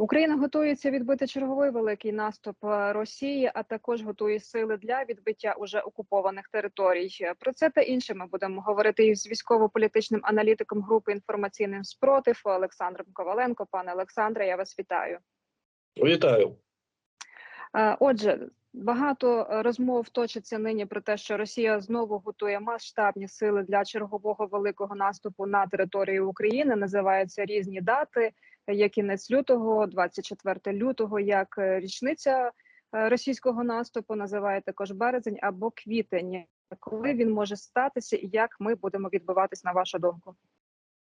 Україна готується відбити черговий великий наступ е, Росії, а також готує сили для відбиття уже окупованих територій. Про це та інше ми будемо говорити із військово-політичним аналітиком групи інформаційним спротив Олександром Коваленко. Пане Олександре, я вас вітаю. Вітаю. Е, Отже, багато розмов точиться нині про те, що Росія знову готує масштабні сили для чергового великого наступу на територію України. Називаються різні дати, як кінець лютого, 24 лютого, як е, річниця е, російського наступу. Називає також березень або квітень. Коли він може статися, і як ми будемо відбиватись на вашу думку?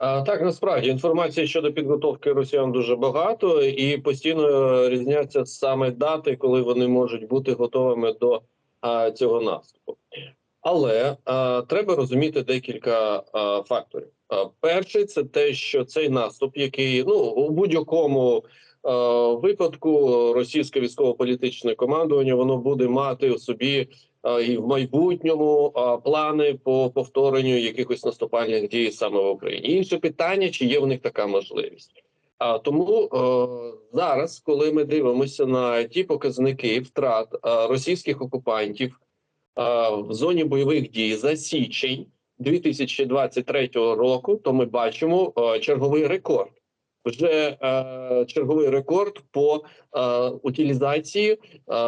Так насправді інформації щодо підготовки росіян дуже багато і постійно різняться саме дати, коли вони можуть бути готовими до цього наступу. Але а, треба розуміти декілька а, факторів. А, перший це те, що цей наступ, який ну у будь-якому а, випадку російське військово-політичне командування, воно буде мати у собі а, і в майбутньому а, плани по повторенню якихось наступальних дій саме в Україні. Інше питання, чи є в них така можливість. А тому е, зараз, коли ми дивимося на ті показники втрат е, російських окупантів е, в зоні бойових дій за січень 2023 року, то ми бачимо е, черговий рекорд. Вже е, черговий рекорд по е, утилізації е,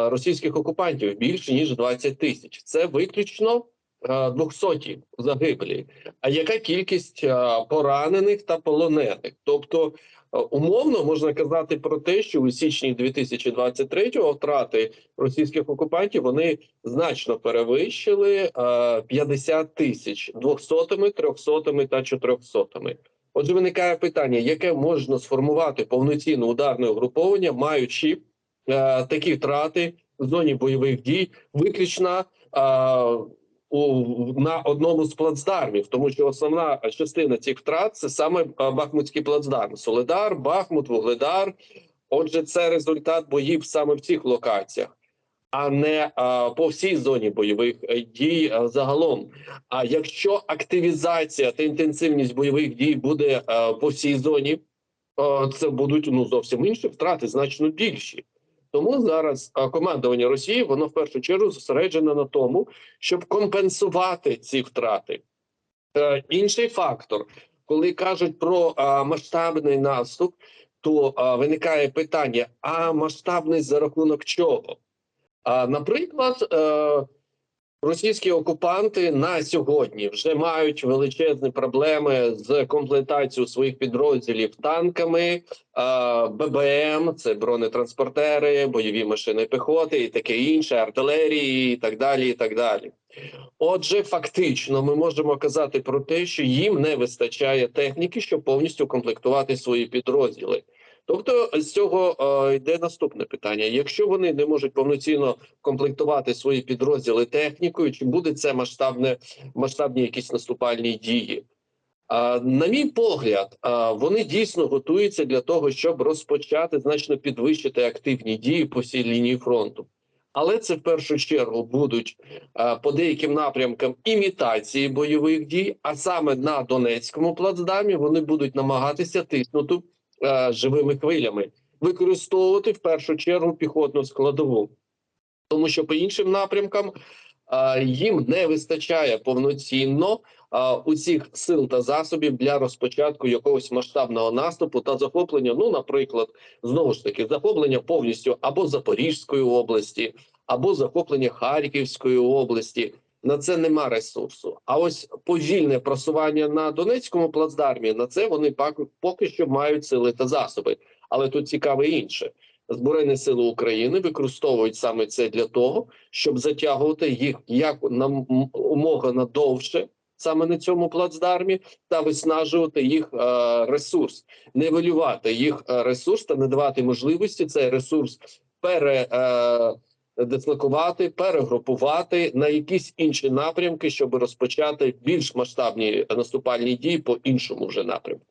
російських окупантів більше ніж 20 тисяч. Це виключно е, 200 загиблі. А яка кількість е, поранених та полонених? Тобто, умовно можна казати про те, що у січні 2023-го втрати російських окупантів вони значно перевищили е, 50 тисяч 200, 300 та 400. Отже, виникає питання, яке можна сформувати повноцінне ударне угруповання, маючи е, такі втрати в зоні бойових дій, виключно е, у, на одному з плацдармів, тому що основна частина цих втрат це саме е, Бахмутський плацдарм: Соледар, Бахмут, Вугледар. Отже, це результат боїв саме в цих локаціях, а не а, по всій зоні бойових е, дій а, загалом. А якщо активізація та інтенсивність бойових дій буде а, по всій зоні, а, це будуть ну зовсім інші втрати, значно більші. Тому зараз командування Росії воно в першу чергу зосереджено на тому, щоб компенсувати ці втрати. Е, інший фактор, коли кажуть про масштабний наступ, то виникає питання: а масштабний за рахунок чого? Наприклад, е, російські окупанти на сьогодні вже мають величезні проблеми з комплектацією своїх підрозділів танками, ББМ, це бронетранспортери, бойові машини піхоти і таке інше, артилерії, і так далі. і так далі. Отже, фактично, ми можемо казати про те, що їм не вистачає техніки, щоб повністю комплектувати свої підрозділи. Тобто з цього е, йде наступне питання: якщо вони не можуть повноцінно комплектувати свої підрозділи технікою, чи буде це масштабне масштабні якісь наступальні дії? А, на мій погляд, а, вони дійсно готуються для того, щоб розпочати значно підвищити активні дії по всій лінії фронту. Але це в першу чергу будуть а, по деяким напрямкам імітації бойових дій, а саме на Донецькому плацдармі вони будуть намагатися тиснути е, живими хвилями, використовувати в першу чергу піхотну складову, тому що по іншим напрямкам е, їм не вистачає повноцінно е, усіх сил та засобів для розпочатку якогось масштабного наступу та захоплення. Ну, наприклад, знову ж таки, захоплення повністю або Запорізької області, або захоплення Харківської області. На це нема ресурсу. А ось повільне просування на Донецькому плацдармі на це вони поки що мають сили та засоби. Але тут цікаве інше: Збройні сили України використовують саме це для того, щоб затягувати їх як на умога надовше, саме на цьому плацдармі, та виснажувати їх е, ресурс, нивелювати їх е, ресурс та не давати можливості цей ресурс пере. Дислокувати, перегрупувати на якісь інші напрямки, щоб розпочати більш масштабні наступальні дії по іншому вже напрямку.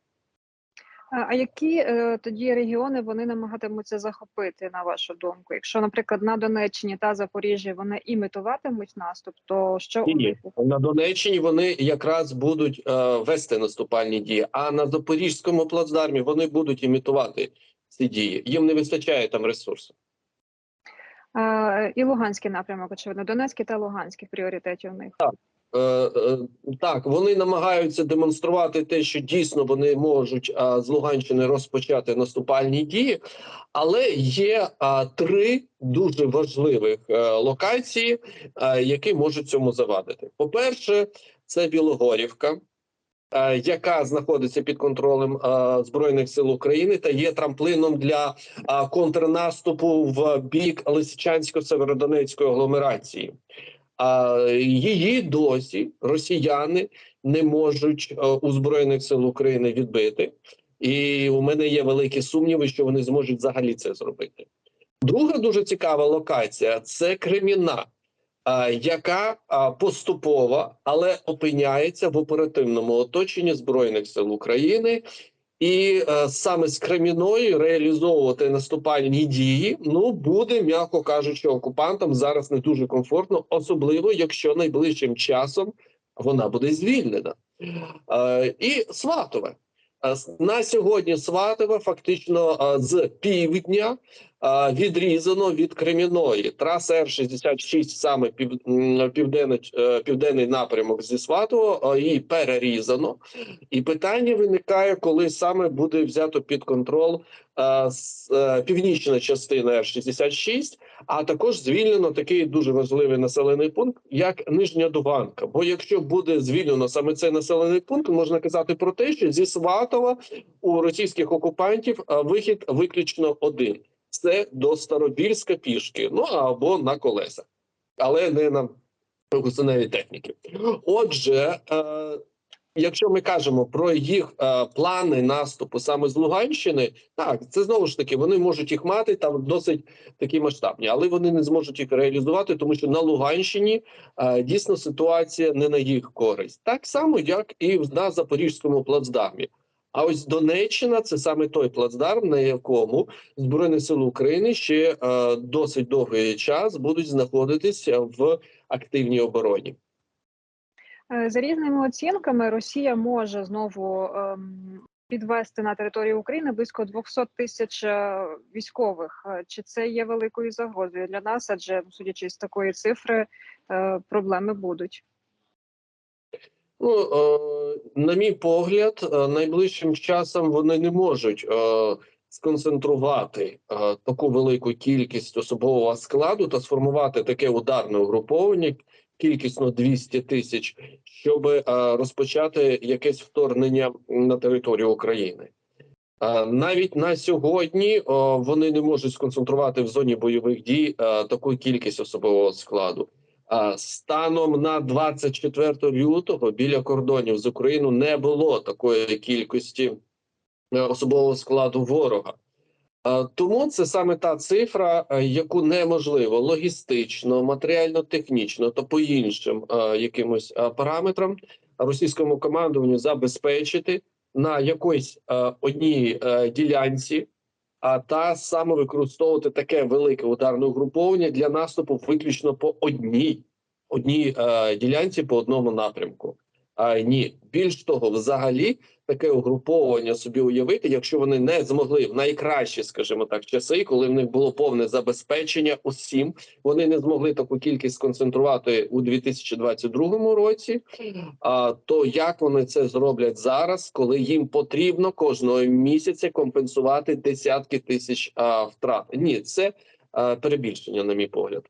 А які е, тоді регіони вони намагатимуться захопити, на вашу думку? Якщо, наприклад, на Донеччині та Запоріжжі вони імітуватимуть наступ, то що у Ні, на Донеччині вони якраз будуть е, вести наступальні дії, а на Запорізькому плацдармі вони будуть імітувати ці ці дії. Їм не вистачає там ресурсу. І Луганський напрямок, очевидно, Донецький та Луганський в пріоритеті у них. Е, е, Так, вони намагаються демонструвати те, що дійсно вони можуть з Луганщини розпочати наступальні дії, але є три дуже важливих е, локації, які можуть цьому завадити. По-перше, це Білогорівка, яка знаходиться під контролем е, збройних сил України та є трамплином для контрнаступу в бік Лисичансько-Северодонецької агломерації. Її досі росіяни не можуть е, у збройних сил України відбити, і у мене є великі сумніви, що вони зможуть взагалі це зробити. Друга дуже цікава локація це Креміна, яка а, поступово, але опиняється в оперативному оточенні збройних сил України. І е, саме з Креміною реалізовувати наступальні дії ну буде, м'яко кажучи, окупантам зараз не дуже комфортно, особливо якщо найближчим часом вона буде звільнена. Е, і Сватове Е, на сьогодні Сватове фактично е, з півдня е, відрізано від Креміної. Траса Р-66, саме пів, південний, е, південний напрямок зі Сватового, е, її перерізано. І питання виникає, коли саме буде взято під контроль е, е, північна частина Р-66, а також звільнено такий дуже важливий населений пункт, як Нижня Дуванка. Бо якщо буде звільнено саме цей населений пункт, можна казати про те, що зі Сватова у російських окупантів вихід виключно один: це до Старобільська пішки, ну або на колесах, але не на гусеневій техніки. Отже, е, якщо ми кажемо про їх е, плани наступу саме з Луганщини, так це знову ж таки вони можуть їх мати там досить такі масштабні, але вони не зможуть їх реалізувати, тому що на Луганщині е, дійсно ситуація не на їх користь, так само як і на Запорізькому плацдармі. А ось Донеччина це саме той плацдарм, на якому збройні сили України ще е, досить довгий час будуть знаходитися в активній обороні. Е, За різними оцінками, Росія може знову ем, підвести на територію України близько 200 тисяч е, військових. Е, Чи це є великою загрозою для нас? Адже судячи з такої цифри, проблеми будуть. Ну, на мій погляд, найближчим часом вони не можуть сконцентрувати таку велику кількість особового складу та сформувати таке ударне угруповання кількісно 200 тисяч, щоб е, розпочати якесь вторгнення на територію України. Е, Навіть на сьогодні вони не можуть сконцентрувати в зоні бойових дій е, таку кількість особового складу. Станом на 24 лютого біля кордонів з Україною не було такої кількості особового складу ворога. Е, Тому це саме та цифра, е, яку неможливо логістично, матеріально-технічно та по іншим е, якимось параметрам російському командуванню забезпечити на якоїсь одній ділянці, а та саме використовувати таке велике ударне угруповання для наступу виключно по одній одній ділянці по одному напрямку. А ні, більш того, взагалі таке угруповування собі уявити, якщо вони не змогли в найкращі, скажімо так, часи, коли в них було повне забезпечення усім, вони не змогли таку кількість сконцентрувати у 2022 році. А то як вони це зроблять зараз, коли їм потрібно кожного місяця компенсувати десятки тисяч а, втрат? Ні, це а, перебільшення, на мій погляд.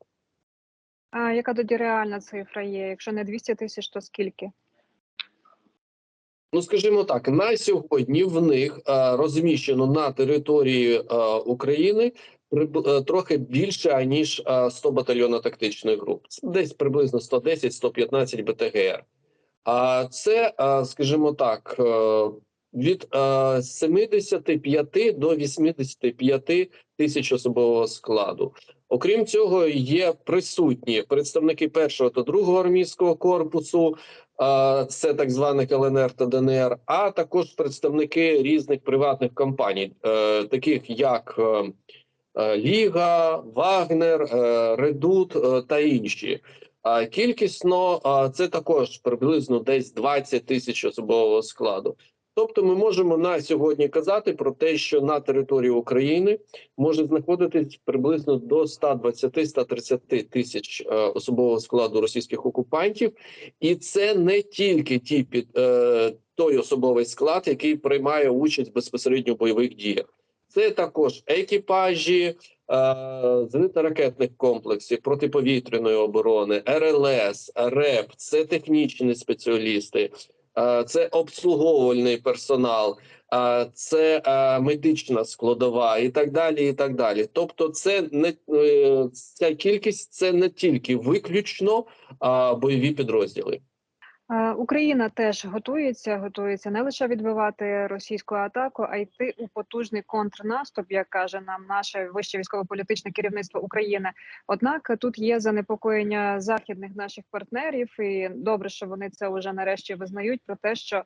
А яка тоді реальна цифра є? Якщо не 200 тисяч, то скільки? Ну, скажімо так, на сьогодні в них е, розміщено на території е, України е, трохи більше ніж е, 100 батальйонно-тактичних груп, десь приблизно 110-115 БТГР. А це, скажімо так, від е, 75 до 85 тисяч особового складу. Окрім цього, є присутні представники першого та другого армійського корпусу, це так званих ЛНР та ДНР, а також представники різних приватних компаній, е, таких як е, е, Ліга, Вагнер, Редут та інші. Кількісно це також приблизно десь 20 тисяч особового складу. Тобто, ми можемо на сьогодні казати про те, що на території України може знаходитись приблизно до 120-130 тисяч е, особового складу російських окупантів, і це не тільки ті під е, той особовий склад, який приймає участь безпосередньо в бойових діях. Це також екіпажі е, зенитно-ракетних комплексів протиповітряної оборони, РЛС, РЕП, це технічні спеціалісти, це обслуговувальний персонал, е, це е, медична складова і так далі. І так далі. Тобто, це не е, ця кількість це не тільки виключно е, бойові підрозділи. Україна теж готується, готується не лише відбивати російську атаку, а йти у потужний контрнаступ, як каже нам наше вище військово-політичне керівництво України. Однак тут є занепокоєння західних наших партнерів, і добре, що вони це вже нарешті визнають про те, що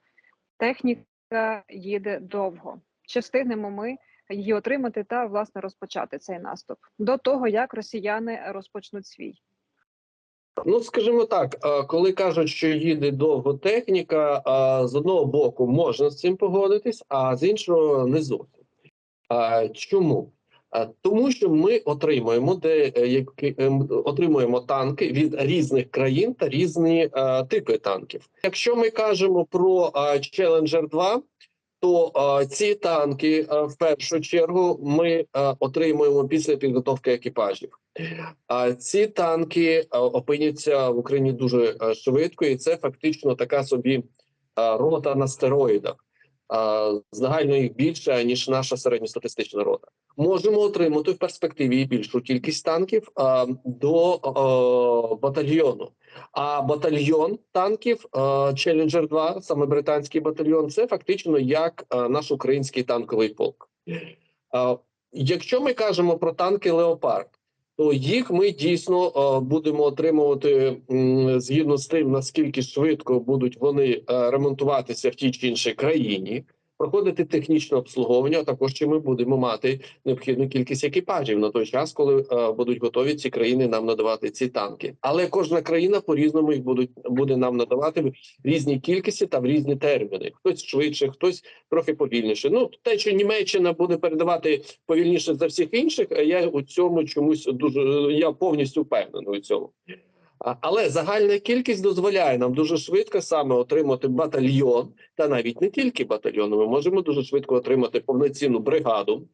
техніка їде довго. Чи встигнемо ми її отримати та власне розпочати цей наступ до того, як росіяни розпочнуть свій? Ну, скажімо так, е, коли кажуть, що їде довго техніка, е, з одного боку можна з цим погодитись, а з іншого не зовсім. Е, Чому? Тому що ми отримуємо де які отримуємо танки від різних країн та різні типи танків. Якщо ми кажемо про Challenger 2, то а, ці танки а, в першу чергу ми а, отримуємо після підготовки екіпажів. А ці танки а, опиняться в Україні дуже а, швидко, і це фактично така собі а, рота на стероїдах. А, Загально їх більше ніж наша середньостатистична рота. Можемо отримати в перспективі більшу кількість танків е, до е, батальйону. А батальйон танків Challenger 2, саме британський батальйон, це фактично як е, наш український танковий полк. Е, Якщо ми кажемо про танки Леопард, то їх ми дійсно е, будемо отримувати м, згідно з тим, наскільки швидко будуть вони е, ремонтуватися в тій чи іншій країні, проходити технічне обслуговування. а Також чи ми будемо мати необхідну кількість екіпажів на той час, коли е, будуть готові ці країни нам надавати ці танки. Але кожна країна по різному їх будуть буде нам надавати в різні кількості та в різні терміни. Хтось швидше, хтось трохи повільніше. Ну те, що Німеччина буде передавати повільніше за всіх інших. Я у цьому чомусь дуже я повністю впевнений у цьому. Але загальна кількість дозволяє нам дуже швидко саме отримати батальйон, та навіть не тільки батальйон. Ми можемо дуже швидко отримати повноцінну бригаду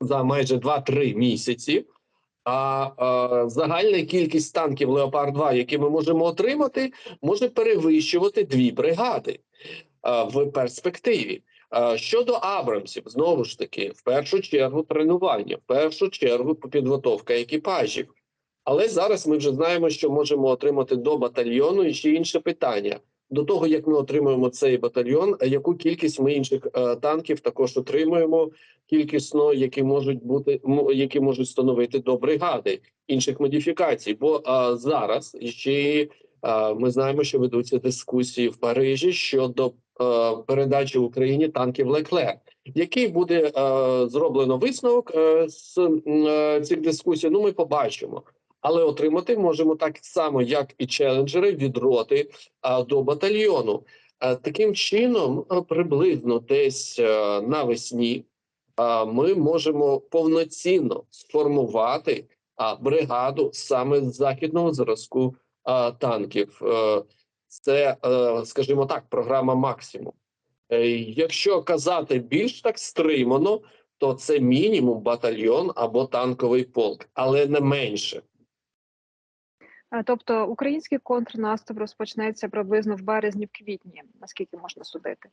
за майже 2-3 місяці. А, а загальна кількість танків Леопард 2, які ми можемо отримати, може перевищувати дві бригади а, в перспективі. Щодо Абрамсів, знову ж таки, в першу чергу тренування, в першу чергу підготовка екіпажів. Але зараз ми вже знаємо, що можемо отримати до батальйону і ще інше питання. До того як ми отримуємо цей батальйон, яку кількість ми інших е, танків також отримуємо кількісно, які можуть бути які можуть становити до бригади інших модифікацій. Бо е, зараз ще е, ми знаємо, що ведуться дискусії в Парижі щодо е, передачі Україні танків Леклер. Який буде е, зроблено висновок е, з е, цих дискусій? Ну, ми побачимо. Але отримати можемо так само, як і челенджери від роти до батальйону. А, таким чином, приблизно десь а, навесні а, ми можемо повноцінно сформувати бригаду саме з західного зразку танків. Е, Це, е, скажімо так, програма максимум. Е, Якщо казати більш так стримано, то це мінімум батальйон або танковий полк, але не менше. Тобто український контрнаступ розпочнеться приблизно в березні, в квітні, наскільки можна судити.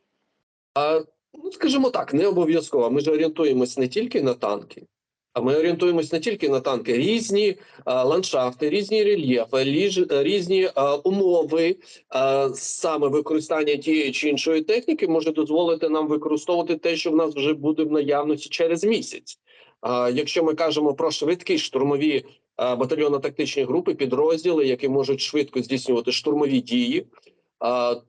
А, ну, скажімо так, не обов'язково. Ми ж орієнтуємось не тільки на танки, а ми орієнтуємось не тільки на танки. Різні а, ландшафти, різні рельєфи, ліж, різні а, умови, а, саме використання тієї чи іншої техніки може дозволити нам використовувати те, що в нас вже буде в наявності через місяць. А, якщо ми кажемо про швидкі штурмові батальйонно-тактичні групи, підрозділи, які можуть швидко здійснювати штурмові дії,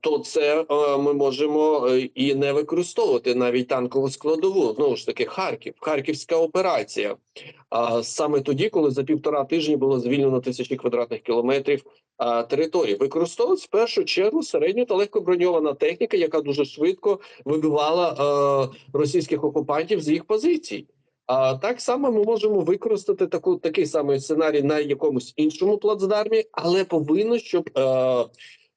то це е, ми можемо е, і не використовувати навіть танкову складову. Знову ж таки, Харків, Харківська операція. Саме тоді, коли за півтора тижні було звільнено тисячі квадратних кілометрів території. Використовувалась в першу чергу середньо та легкоброньована техніка, яка дуже швидко вибивала е, російських окупантів з їх позицій. А так само ми можемо використати таку такий самий сценарій на якомусь іншому плацдармі, але повинно, щоб е,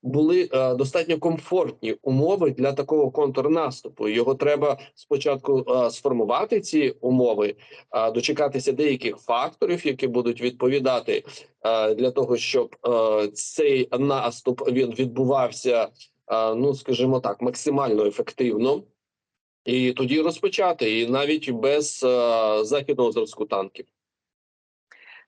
були е, достатньо комфортні умови для такого контрнаступу. Його треба спочатку е, сформувати ці умови, е, дочекатися деяких факторів, які будуть відповідати е, для того, щоб е, цей наступ він відбувався, е, ну скажімо так, максимально ефективно. І тоді розпочати, і навіть без е, західного зразку танків.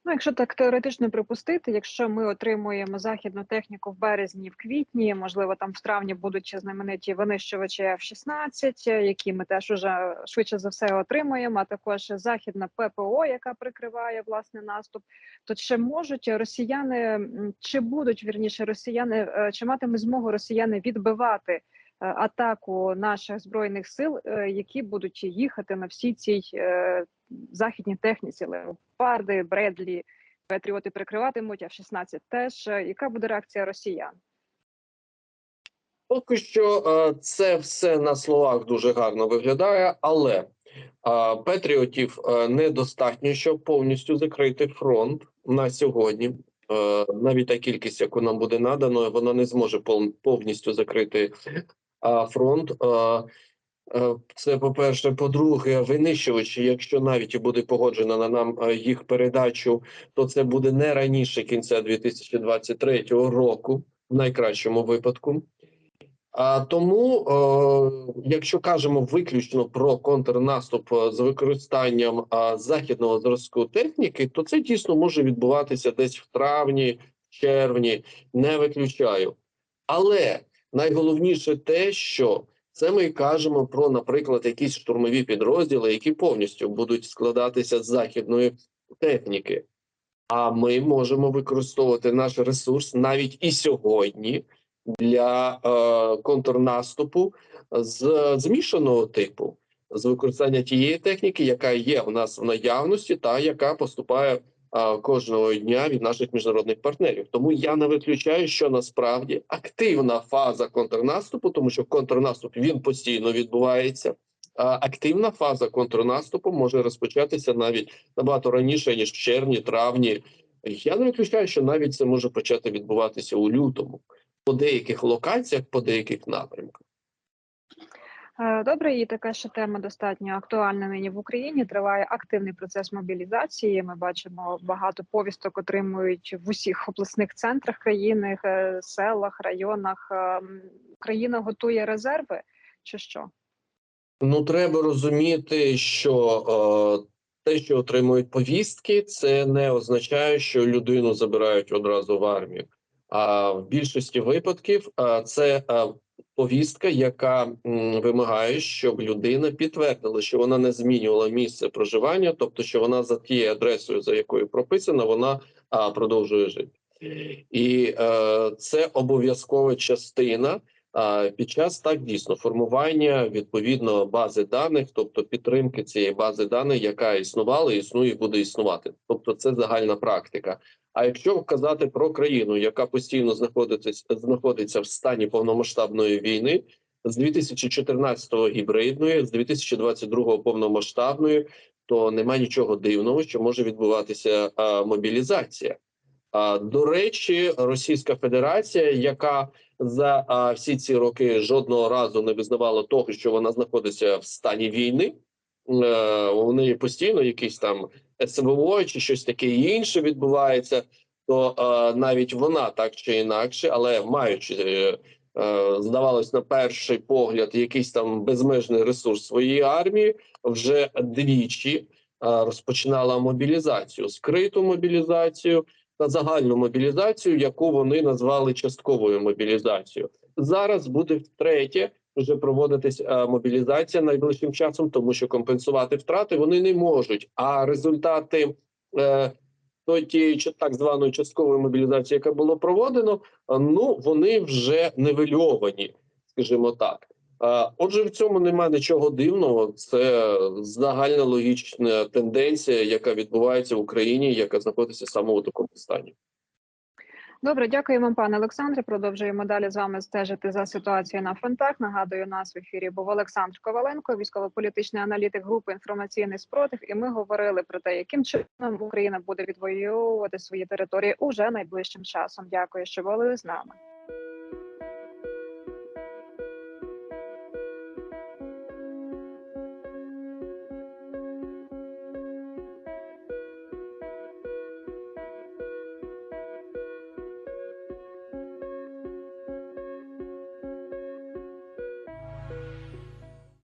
Ну, якщо так теоретично припустити, якщо ми отримуємо західну техніку в березні, в квітні, можливо, там в травні будуть ще знамениті винищувачі F-16, які ми теж уже швидше за все отримуємо. А також західна ППО, яка прикриває власне наступ. То чи можуть росіяни чи будуть вірніше росіяни, е, чи матимуть змогу росіяни відбивати? Е, Атаку наших збройних сил, е, які будуть їхати на всій цій е, західній техніці, леопарди, Бредлі, патріоти прикриватимуть, а в 16 теж. Яка буде реакція росіян? Поки що це все на словах дуже гарно виглядає, але патріотів недостатньо, щоб повністю закрити фронт на сьогодні. Навіть та кількість, яку нам буде надано, вона не зможе повністю закрити фронт. Це по-перше. По-друге, винищувачі, якщо навіть буде погоджено на нам їх передачу, то це буде не раніше кінця 2023 року, в найкращому випадку. А тому, якщо кажемо виключно про контрнаступ з використанням західного зразку техніки, то це дійсно може відбуватися десь в травні, червні, не виключаю. Але найголовніше те, що це ми кажемо про, наприклад, якісь штурмові підрозділи, які повністю будуть складатися з західної техніки. А ми можемо використовувати наш ресурс навіть і сьогодні для е, контрнаступу з змішаного типу, з використання тієї техніки, яка є у нас в наявності, та яка поступає кожного дня від наших міжнародних партнерів. Тому я не виключаю, що насправді активна фаза контрнаступу, тому що контрнаступ він постійно відбувається. Активна фаза контрнаступу може розпочатися навіть набагато раніше ніж в червні, травні. Я не виключаю, що навіть це може почати відбуватися у лютому по деяких локаціях, по деяких напрямках. Е, Добре, і така ще тема достатньо актуальна нині в Україні. Триває активний процес мобілізації. Ми бачимо багато повісток отримують в усіх обласних центрах країни, е, селах, районах. Е, Країна готує резерви чи що? Ну треба розуміти, що те, що отримують повістки, це не означає, що людину забирають одразу в армію. А в більшості випадків це повістка, яка вимагає, щоб людина підтвердила, що вона не змінювала місце проживання, тобто що вона за тією адресою, за якою прописана, вона продовжує жити. І е, це обов'язкова частина під час так дійсно формування відповідно бази даних, тобто підтримки цієї бази даних, яка існувала, існує і буде існувати. Тобто, це загальна практика. А якщо казати про країну, яка постійно знаходиться знаходиться в стані повномасштабної війни, з 2014-го гібридної, з 2022-го повномасштабної, то немає нічого дивного, що може відбуватися мобілізація. До речі, Російська Федерація, яка за а, всі ці роки жодного разу не визнавала того, що вона знаходиться в стані війни, е, неї постійно якісь там СВО чи щось таке інше відбувається, то е, навіть вона так чи інакше, але маючи, е, е, здавалось, на перший погляд, якийсь там безмежний ресурс своєї армії, вже двічі розпочинала мобілізацію, скриту мобілізацію та загальну мобілізацію, яку вони назвали частковою мобілізацією. Зараз буде втретє вже проводитись е, мобілізація найближчим часом, тому що компенсувати втрати вони не можуть. А результати е, тієї так званої часткової мобілізації, яка було проводено, е, ну вони вже нивельовані, скажімо так. Отже, в цьому немає нічого дивного. Це загальна логічна тенденція, яка відбувається в Україні, яка знаходиться саме у такому стані. Добре, дякую вам, пане Олександре. Продовжуємо далі з вами стежити за ситуацією на фронтах. Нагадую, у нас в ефірі був Олександр Коваленко, військово-політичний аналітик групи інформаційний спротив. І ми говорили про те, яким чином Україна буде відвоювати свої території уже найближчим часом. Дякую, що були з нами.